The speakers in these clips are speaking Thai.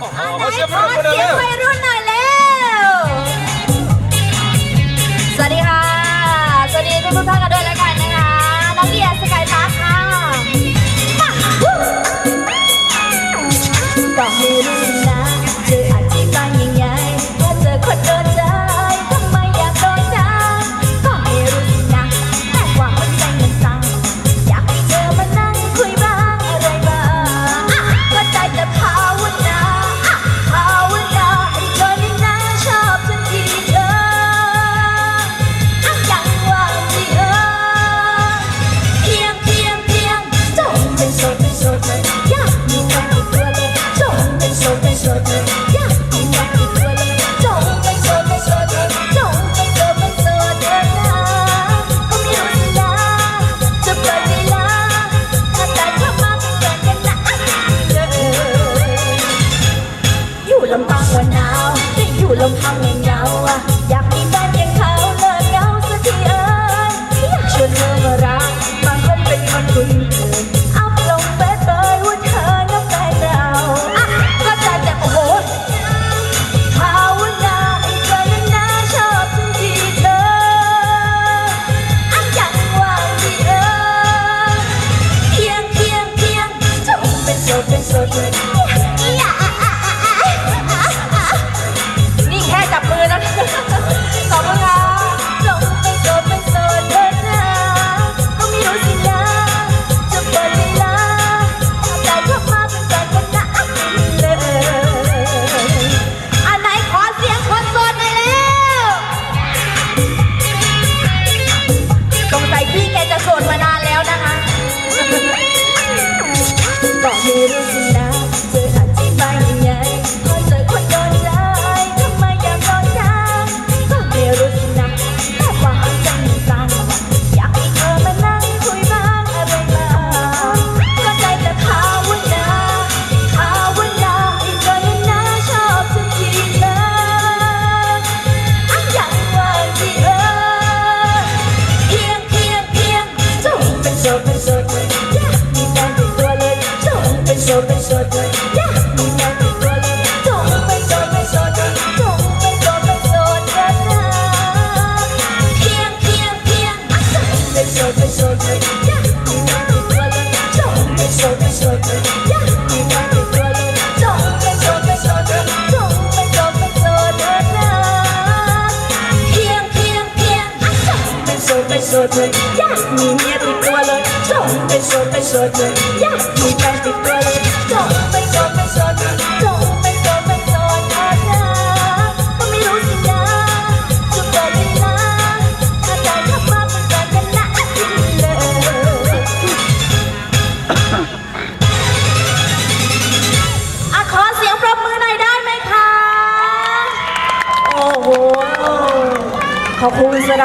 ขอเสียงปรอบมือหน่อยเสียงวัยรุ่นหน่อย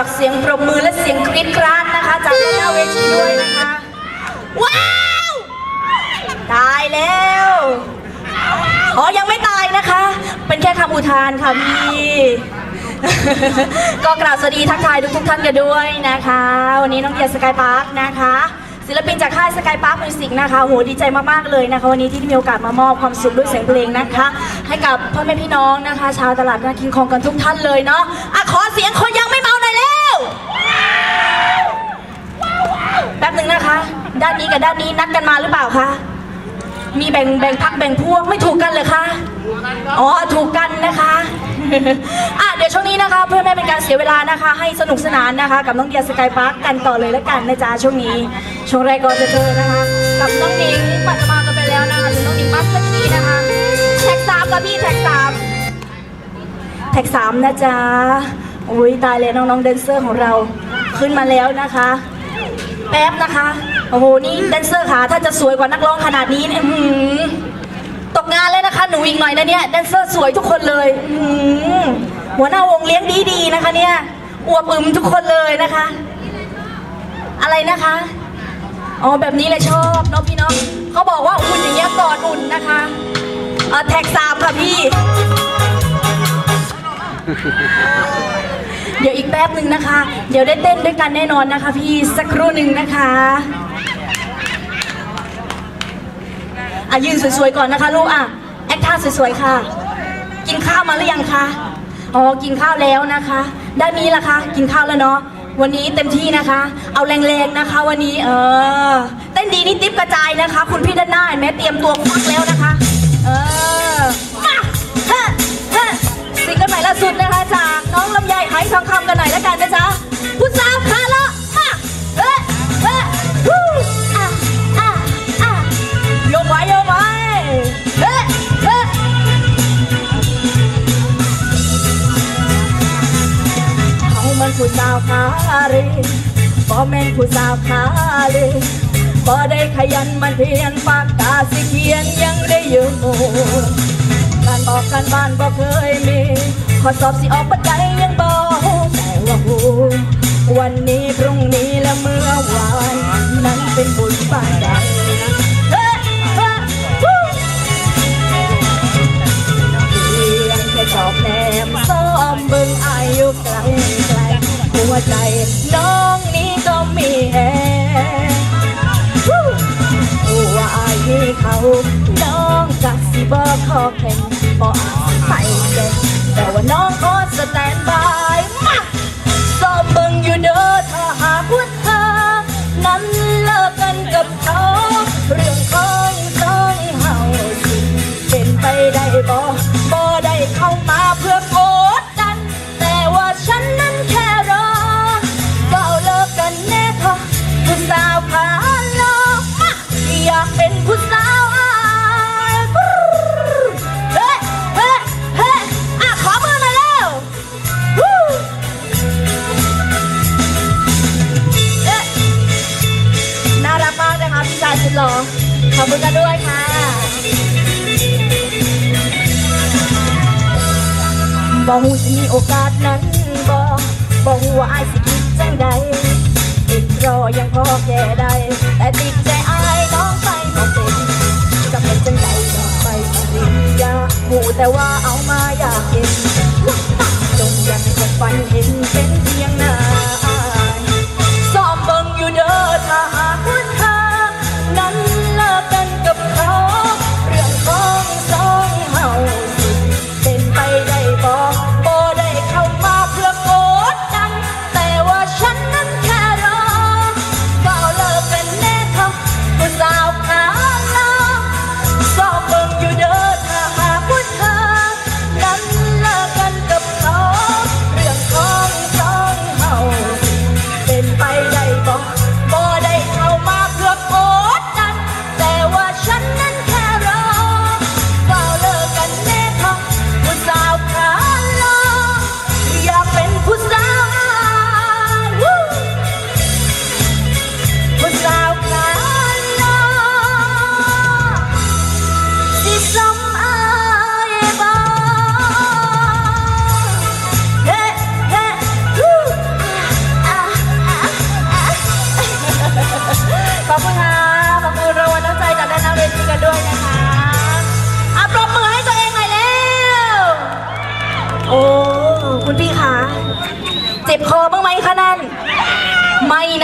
อบคุณสำหรับเสียงปรบมือและเสียงกรี๊ดกราดนะคะ จากด้านหน้าเวทีด้วยนะคะ ว้าวตายแล้วอ๋อยังไม่ตายนะคะ เป็นแค่คำอุทานค่ะพี่ก็กราบสวัสดีทักทายทุกทุกๆท่านกันด้วยนะคะ วันนี้น้องเดียสกายพาร์คนะคะ ศิลปินจากค่ายสกายพาร์คมิวสิกนะคะโหดีใจมากๆเลยนะคะ วันนี้ที่ได้มีโอกาสมามอบความสุขด้วยเสียงเพลงนะคะ ให้กับพ่อแม่พี่น้องนะคะ ชาวตลาดนาคิงคองกันทุกท่านเลยเนาะอะขอเสียงคนยังไม่เมาหน่อยเร็ว แป๊บหนึ่งนะคะ ด้านนี้กับด้านนี้นัดกันมาหรือเปล่าคะ มีแบ่งแบ่งพักแบ่งพวกไม่ถูกกันเลยคะ อ๋อถูกกันนะคะอะเดี๋ยวช่วงนี้นะคะ เพื่อไม่เป็นการเสียเวลานะคะ ให้สนุกสนานนะคะ กับน้องเดียสกายพาร์คกันต่อเลยแล้วกันนะจ๊ะช่วงนี้ ช่วงแรกก็จะเจอนะคะ กับน้องนิงปัจจุบันกันไปแล้วนะคะหรือน้องนิงมัสตอร์คีนะคะแท็กสามกับพี่แท็กสามแท็กสามนะจ๊ะอุ้ยตายเลยน้องๆแดนเซอร์ของเราขึ้นมาแล้วนะคะ แป๊บนะคะ โอ้โห นี่แดนเซอร์ค่ะถ้าจะสวยกว่านักร้องขนาดนี้เนี่ยหือตกงานเลยนะคะหนูอีกหน่อยนะเนี่ยแดนเซอร์สวยทุกคนเลยหือหัวหน้าวงเลี้ยงดีๆนะคะ เนี่ยอวบอึมทุกคนเลยนะคะ อะไรนะคะอ๋อแบบนี้เลยชอบเนาะพี่เนาะเขาบอกว่าอุ่นอย่างเงี้ยกอดอุ่นนะคะเอ่อแท็กสามค่ะพี่ เดี๋ยวอีกแป๊บหนึ่งนะคะ เดี๋ยวได้เต้นด้วยกันแน่นอนนะคะ พี่สักครู่หนึ่งนะคะ อะยืนสวยๆก่อนนะคะลูกอะแอคท่าสวยๆค่ะ กินข้าวมาหรือยังคะอ๋อกินข้าวแล้วนะคะ ด้านนี้ล่ะคะกินข้าวแล้วเนาะวันนี้เต็มที่นะคะ เอาแรงๆนะคะ วันนี้เออเต้นดีนี่ติ๊บกระจายนะคะ คุณพี่ด้านหน้าเห็นไหมเตรียมตัวควักแล้วนะคะ เออมาเฮ้เฮ้ซิงเกิลใหม่ล่าสุดนะคะ จากน้องลำไยไหทองคำกันหน่อยแล้วกันนะจ๊ะผู้สาวขาละ ผู้สาวขาเรบ่แม่นผู้สาวขาเลบ่ได้ขยันมันเพียนปากกาสิเขียนยังได้อยู่การบอกการบ้านบ่เคยมีขอสอบสิออกปัจจัยยังบ่แต่ว่าหูวันนี้พรุ่งนี้และเมื่อวานนั้นเป็นบุญปานใด วใจ น้องนี้ก็มีแฮว่าอายเขา น้องกัสิบ่ขอแข่งบอาจไปเก่งแต่ว่าน้องขอสแตนบายมาซ้อมเบิ่งอยู่เด้อถ้าหากว่าเธอ นั้นเลิกกันกับเขาเรื่องของสองเฮาสิเป็นไปได้บ่ อบคุณกันด้วยค่ะ บ่ฮู้สิมีโอกาสนั้นบ่บ่ฮู้ว่าอายสิคิดจังใดติดรอยังพอแก้ได้ แต่ติดใจอายน้องไปบ่เป็นจะเป็นจังใดอยากไปปริญญาฮู้แต่ว่าเอามาอยากเห็นจงยังคงฝันเห็นเป็นเพียงหน้า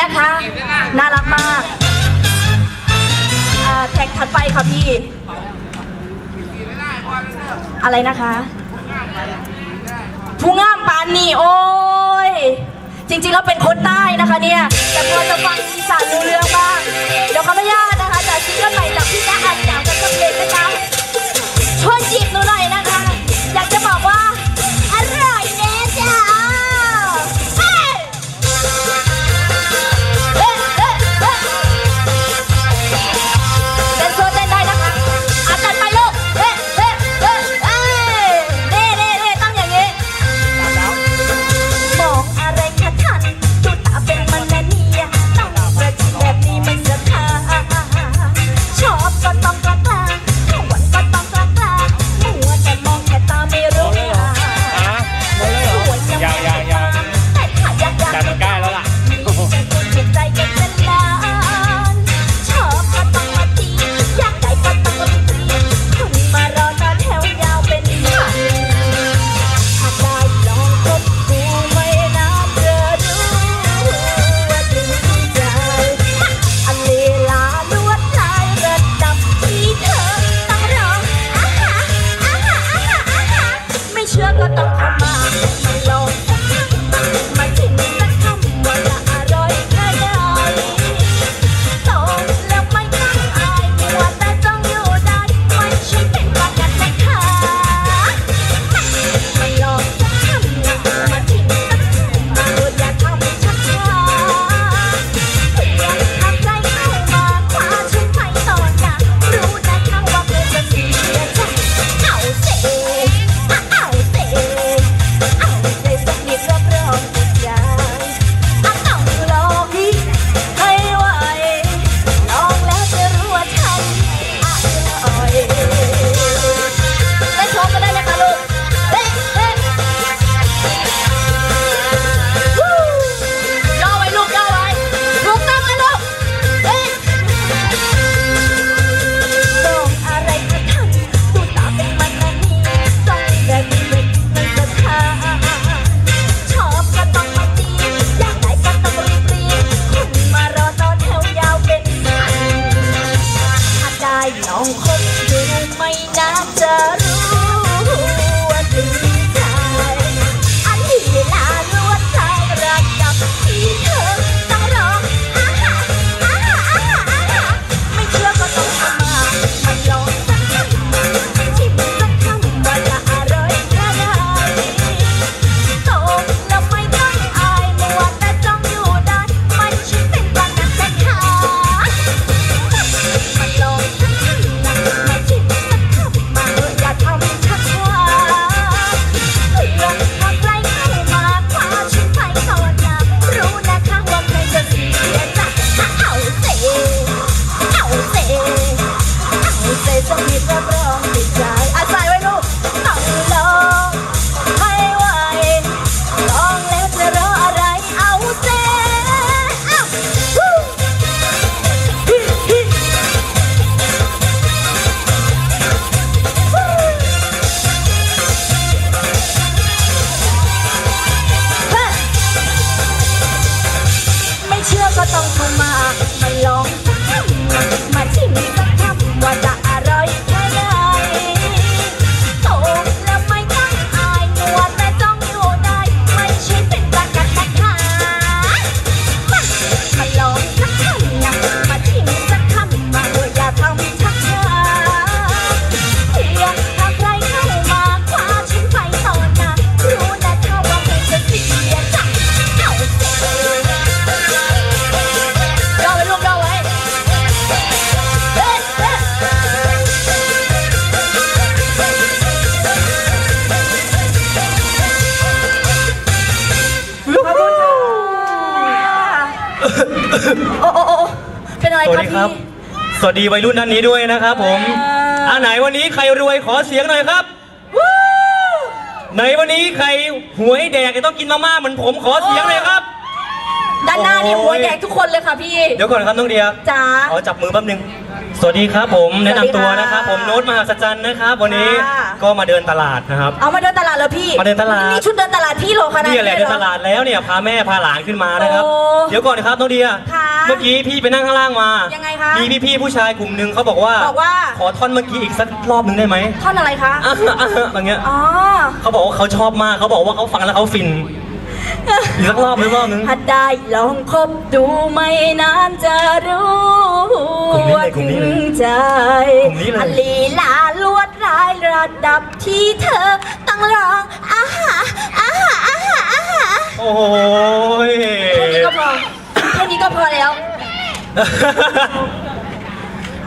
นะคะ น่ารักมากอ่าแท็กถัดไปค่ะพี่ อะไรนะคะผู้งามปานนี่โอ้ย จริงๆแล้วเป็นคนใต้นะคะเนี่ย แต่พอจะฟังอีสานรู้เรื่องบ้าง เดี๋ยวขออนุญาตนะคะจากซิงเกิลใหม่จากพี่แจ๊คอันยาวกันสักเพลงนะคะช่วยจีบหนูหน่อยนะคะ วัสดีวัยรุ่นท่านนี้ด้วยนะครับผมอ่าอ่าไหนวันนี้ใครรวยขอเสียงหน่อยครับไหนวันนี้ใครหวยแดกจะต้องกินมาม่าเหมือนผมขอเสียงหน่อยครับ ด้านหน้านี่โอ้ยหัวแดกทุกคนเลยค่ะพี่ เดี๋ยวก่อนครับน้องเดียจ๋าขอจับมือแป๊บนึง สวัสดีครับผมแนะนำตัวนะครับผมโน้ตมหาสจรรย์นะครับ วันนี้ค่ะ ก็มาเดินตลาดนะครับ เอามาเดินตลาดเลยพี่มาเดินตลาด นี่ชุดเดินตลาดพี่โหลขนาดนี่นี้แหละเลเดิยนเหรตอลาดแล้วเนี่ยพาแม่พาหลานขึ้นมานะครับโอ้เดี๋ยวก่อนนะครับน้องเดียค่ะเมื่อกี้พี่ไปนั่งข้างล่างมา ยังไงคะมีพี่ๆผู้ชายกลุ่มหนึ่งเขาบอกว่าบอกว่าขอท่อนเมื่อกี้อีกสักรอบหนึ่งได้ไหมท่อนอะไรคะอะอะอย่างเงี้ยอ๋อเขาบอกว่าเขาชอบมากเขาบอกว่าเขาฟังแล้วเขาฟิน อีกสักรอบหรือรอบนึง ถ้าได้ลองคบดูไม่นานจะรู้กลุ่มนี้ว่าเลยกลุ่มถึนี้เลยงใจกลุ่มนี้เลยอันลีลาลวดลายระดับที่เธอต้องร้องอาหาอาหาอาหาอาหาโอ้ยแค่นี้ก็พอแค่นี้ก็พอแล้ว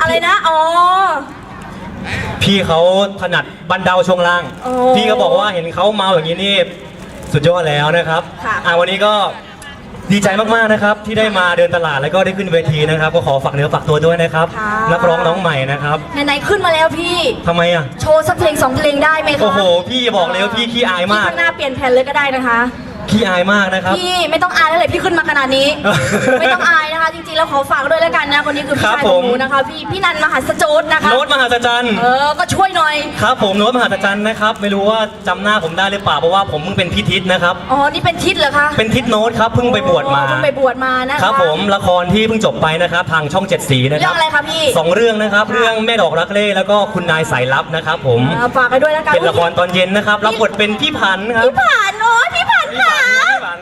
อะไรนะ อ๋อ พี่เขาถนัดบันเดาช่วงล่าง โอ้ พี่ก็บอกว่าเห็นเขาเมาอย่างนี้นี่ สุดยอดแล้วนะครับค่ะอะวันนี้ก็ดีใจมากๆนะครับ ที่ได้มาเดินตลาดแล้วก็ได้ขึ้นเวทีนะครับ ก็ขอฝากเนื้อฝากตัวด้วยนะครับค่ะ นักร้องน้องใหม่นะครับไหนๆขึ้นมาแล้วพี่ ทำไมอะโชว์สักเพลงสองเพลงได้ไหมคะโอ้โห พี่บอกเลยว่าพี่ขี้อายพี่มาก ข้างหน้าเปลี่ยนแผ่นเลยก็ได้นะคะ ขี้อายมากนะครับ พี่ไม่ต้องอายแล้วเลยพี่ขึ้นมาขนาดนี้ ไม่ต้องอายนะคะ จริงๆแล้วขอฝากด้วยแล้วกันนะคนนี้คือพี่ครับชายของหนูผมนะคะ พี่พี่นันมหัสโจทนะคะโน้ตมหาสจรรย์เออก็ช่วยหน่อยครับผมโน้ตมหาสจรรย์นะครับ ไม่รู้ว่าจำหน้าผมได้หรือเปล่าเพราะว่าผมเพิ่งเป็นพิทิศนะครับอ๋อนี่เป็นทิศเหรอคะเป็นทิศโน้ตครับเพิ่งไปบวชมาอ๋อเพิ่งไปบวชมานะคะครับผมละครที่เพิ่งจบไปนะครับทางช่องเจ็ดสีนะคเรื่รัอบงอะไรคะพี่สองเรื่องนะครับ เรื่องแม่ดอกรักเล่แล้วก็คุณนายสายลับนะครับ ผมอ่าฝากไปด้วยแล้วกันเป็นละครตอนเย็นนะครับรับบทเป็นพี่ผันครับพี่ผ่านโอ้ยพี่ผ่าน พี่ค่ะผันพี่ผัน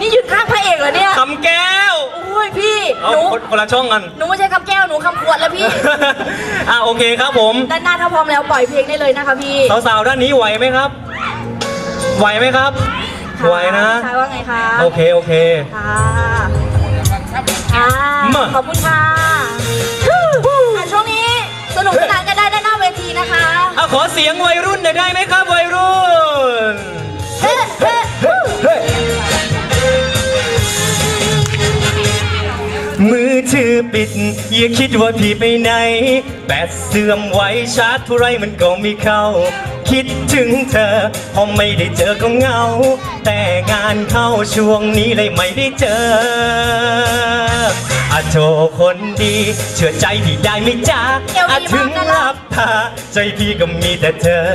นี่ยืนข้างพระเอกเหรอเนี่ยคำแก้วโอ้ยพี่ เอาหนู คนคนละช่องกัน หนูไม่ใช่คำแก้ว หนูคำขวดแล้วพี่ อะโอเคครับผมด้านหน้าถ้าพร้อมแล้วปล่อยเพลงได้เลยนะคะพี่สาวๆด้านนี้ไหวไหมครับ ไหวไหมครับ ไหวนะ ใช่ว่าไงคะโอเคโอเค ค่ะค่ะมา ขอบคุณค่ะอะช่วงนี้สนุกสนานกันได้ด้านหน้าเวทีนะคะ เอาขอเสียงวัยรุ่นหน่อยได้ไหมครับวัยรุ่น เฮ้เฮ้ มือถือปิด อย่าคิดว่าพี่ไปไหน แบตเสื่อมไว้ชาร์จเท่าไรมันก็ไม่เข้า คิดถึงเธอ พอไม่ได้เจอก็เหงา แต่งานเข้าช่วงนี้เลยไม่ได้เจออาโจคนดี เชื่อใจพี่ได้ไหมจ๊ะอาถึงรับตาใจพี่ก็มีแต่เธอ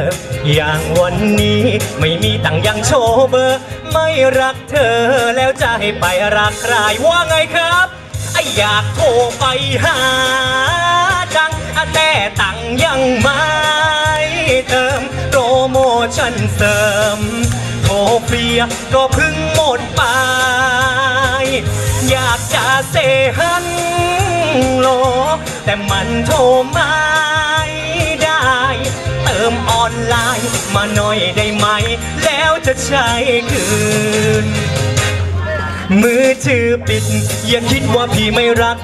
อย่างวันนี้ไม่มีตังยังโชว์เบอร์ ไม่รักเธอแล้วจะให้ไปรักใครว่าไงครับ อยากโทรไปหาจังแต่ตังยังไม่เติมโปรโมชั่นเสริมโทรเปลียก็พึ่งหมดไป อยากจะเซฮันโล แต่มันโทรไม่ได้ เติมออนไลน์มาหน่อยได้ไหม แล้วจะใช้คืน มือถือปิด อย่าคิดว่าพี่ไม่รัก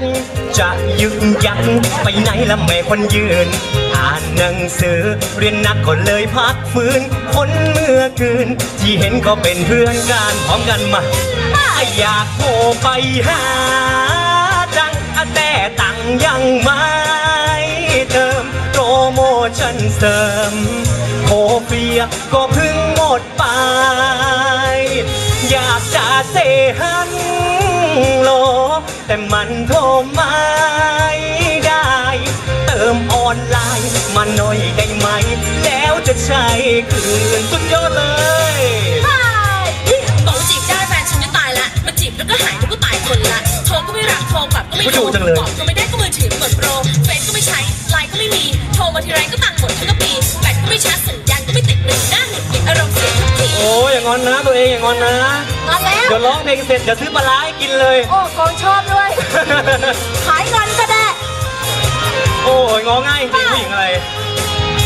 จะยึกยักไปไหนละแม่คนยืน อ่านหนังสือเรียนหนักก็เลยพักฟื้น คนเมื่อคืน ที่เห็นก็เป็นเพื่อนกันพร้อมกันมา อยากโทรไปหาจังแต่ตังยังไม่เติมโปรโมชั่นเสริมโคเฟียก็เพิ่งหมดไป เซฮันโล แต่มันโทรไม่ได้ เติมออนไลน์มาหน่อยได้ไหม แล้วจะใช้คืนสุดยอดเลยบอกว่าจีบได้แฟนฉันจะตายละมาจีบแล้วก็หายแล้วก็ตายคนละ โทรก็ไม่รับโทรกลับก็ไม่ผู้โทรดูจังเลยบอกก็ไม่ได้ก็มือถือหมดโปร เฟซก็ไม่ใช้ ไลน์ก็ไม่มี โทรมาทีไรก็ตังค์หมดทั้งกะปีแบตก็ไม่ชาร์จสัญญาณก็ไม่ติดหนึ่งหน้าหงุดหงิดอารมณ์เสียทุกทีโอ้ยอย่างอนนะตัวเองอย่างอนนะมา แล้ว เดี๋ยวร้องเพลงเสร็จเดี๋ยวซื้อปลาร้าให้กินเลย โอ้กองชอบด้วย ขายเงินก็ได้ โอ้ยงอง่ายจริงผู้หญิงอะไร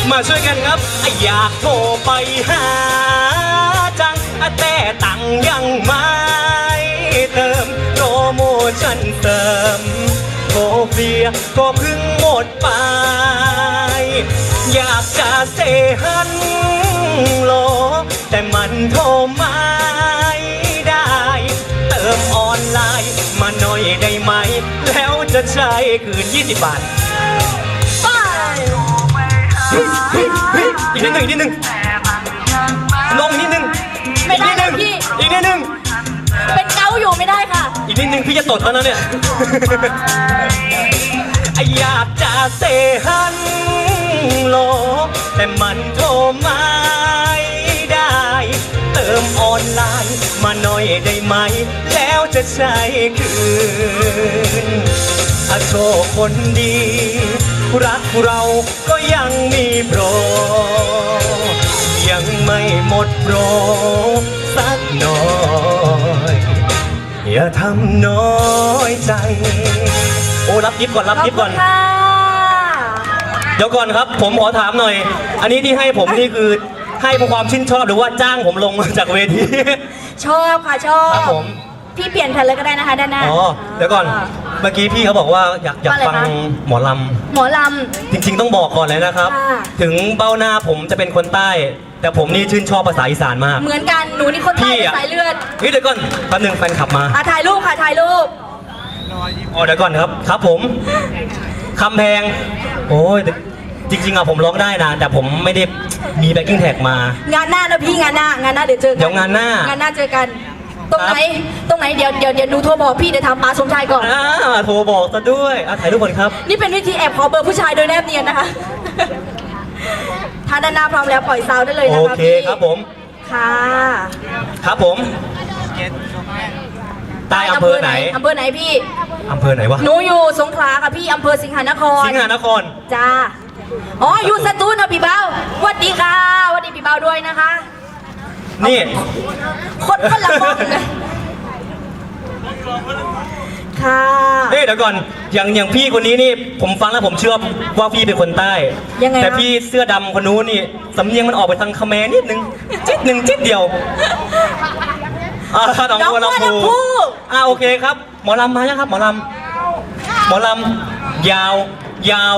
มาช่วยกันครับอยากโทรไปหาจังแต่ตังค์ยังไม่เติมโปรโมชั่นเติมโทรเฟียก็เพิ่งหมดไป อยากจะเซฮันโล แต่มันโทรไม่ไใช้คืน 20 บาทไปอีกนิดหนึ่งอีกนิดหนึ่งลงอีกนิดหนึ่งไม่ได้อีกนิดหนึ่งพี่ อีกนิดหนึ่งเป็นเกาอยู่ไม่ได้ค่ะ อีกนิดหนึ่งพี่จะตดแล้วนะเนี่ย อยากจะเซฮันโล แต่มันโทรไม่ได้ เติมออนไลน์มาหน่อยได้ไหมแล้ว จะใช้คืนอาโชคคนดี รักเราก็ยังมีโปร ยังไม่หมดโปรสักหน่อย อย่าทำน้อยใจ โอ้ รับยิบก่อน รับขอบยิบคุก่อนณค่ะเดี๋ยวก่อนครับ ผมขอถามหน่อย อันนี้ที่ให้ผมนี่คือให้เพราะความชื่นชอบหรือว่าจ้างผมลงมาจากเวที ชอบค่ะ ชอบครับผม พี่เปลี่ยนแผ่นเลยก็ได้นะคะด้านหน้าอ๋อเดี๋ยวก่อนเมื่อกี้พี่เขาบอกว่าอยากอยากว่าอะไรฟังคะหมอลหมอลำจริง ๆ ต้องบอกก่อนเลยนะครับค่ะถึงเบ้าหน้าผมจะเป็นคนใต้ แต่ผมนี่ชื่นชอบภาษาอีสานมากำเหมือนกันหนูนี่คนใต้พี่ในอะสายเลือดเฮ้ยเดี๋ยวก่อนแป๊บนึงแฟนขับมาอะถ่ายรูปค่ะถ่ายรูปอ๋อเดี๋ยวก่อนครับครับผมคำแพง โอ้ยจริงๆอะผมร้องได้นะ แต่ผมไม่ได้มีแบ็กกิ้งแท็กมา งานหน้านะพี่งานหน้างานหน้าเดี๋ยวเจอกันเดี๋ยวงานหน้างานหน้าเจอกัน ตรงครับไหน ตรงไหนเดี๋ยวเดี๋ยวเดี๋ยวหนูโทรบอกพี่เดี๋ยวทำปลาสมชายก่อน อ่าโทรบอกซะด้วยอะถ่ายรูปก่อนครับ นี่เป็นวิธีแอบขอเบอร์ผู้ชายโดยแนบเนียนนะคะ ถ้าด้านหน้าพร้อมแล้วปล่อยซาวได้เลยโอนะคะเคพี่ครับผม ค่ะ ครับผม ใต้อำเภอไหน อำเภอไหนพี่ อำเภอไหนวะ หนูอยู่สงขลาค่ะพี่ อำเภอสิงหนคร สิงหานคร จ้า อ๋ออยู่สตูลนะพี่เบ้าสวัสดีค่ะสวัสดีพี่เบ้าด้วยนะคะ นี่ คนคนละมองเลยค่ะเฮ้ยเดี๋ยวก่อนอย่างอย่างพี่คนนี้นี่ผมฟังแล้วผมเชื่อว่าพี่เป็นคนใต้ ยังไงแต่คะพี่เสื้อดำคนนู้นนี่สำเนียงมันออกไปทางคแมนิดนึงจิดหนึ่งจิดเดียวอ่าน้องบัวลำพูอ่าโอเคครับ หมอลำมายังครับ หมอลำหมอลำยาวยาว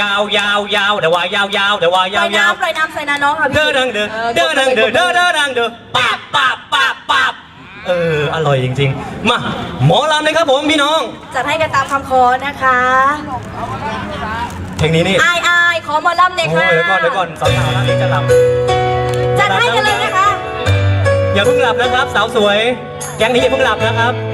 ยาวยาวยาวเดี๋ยววายยาวยาวเดี๋ยววายปล่ยาอวยยาวน้ำปล่อยน้ำใส่นาน้องค่ะพี่เด้อดังเด้อเด้อดังเด้อเด้อเด้อดังเด้อปาบปาบปาบปาบเอออร่อยจริง ๆ มาหมอลำเลยครับผมพี่น้องจัดให้กันตามคำขอนะคะเพลงนี้นี่อายอายขอหมอลำเลยโอ้ค่ะยเดี๋ยวก่อนเดี๋ยวก่อนสาวๆร้านนี้จะหลับจัดให้กันเลยนะคะอย่าเพิ่งหลับนะครับ สาวสวยแก๊งนี้อย่าเพิ่งหลับนะครับกับ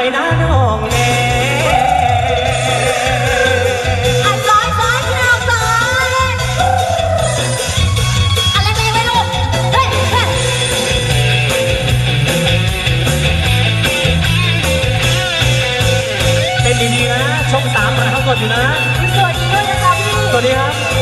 ไปน้าน้องแน่อะซ้อซ้อน้องซ่ไมรู้เฮ้ยเฮ้ยเป็นดีๆนะช่สามปรทับกดอยู่นะ สวัสดีด้วยนะคะพี่ สวัสดีครับ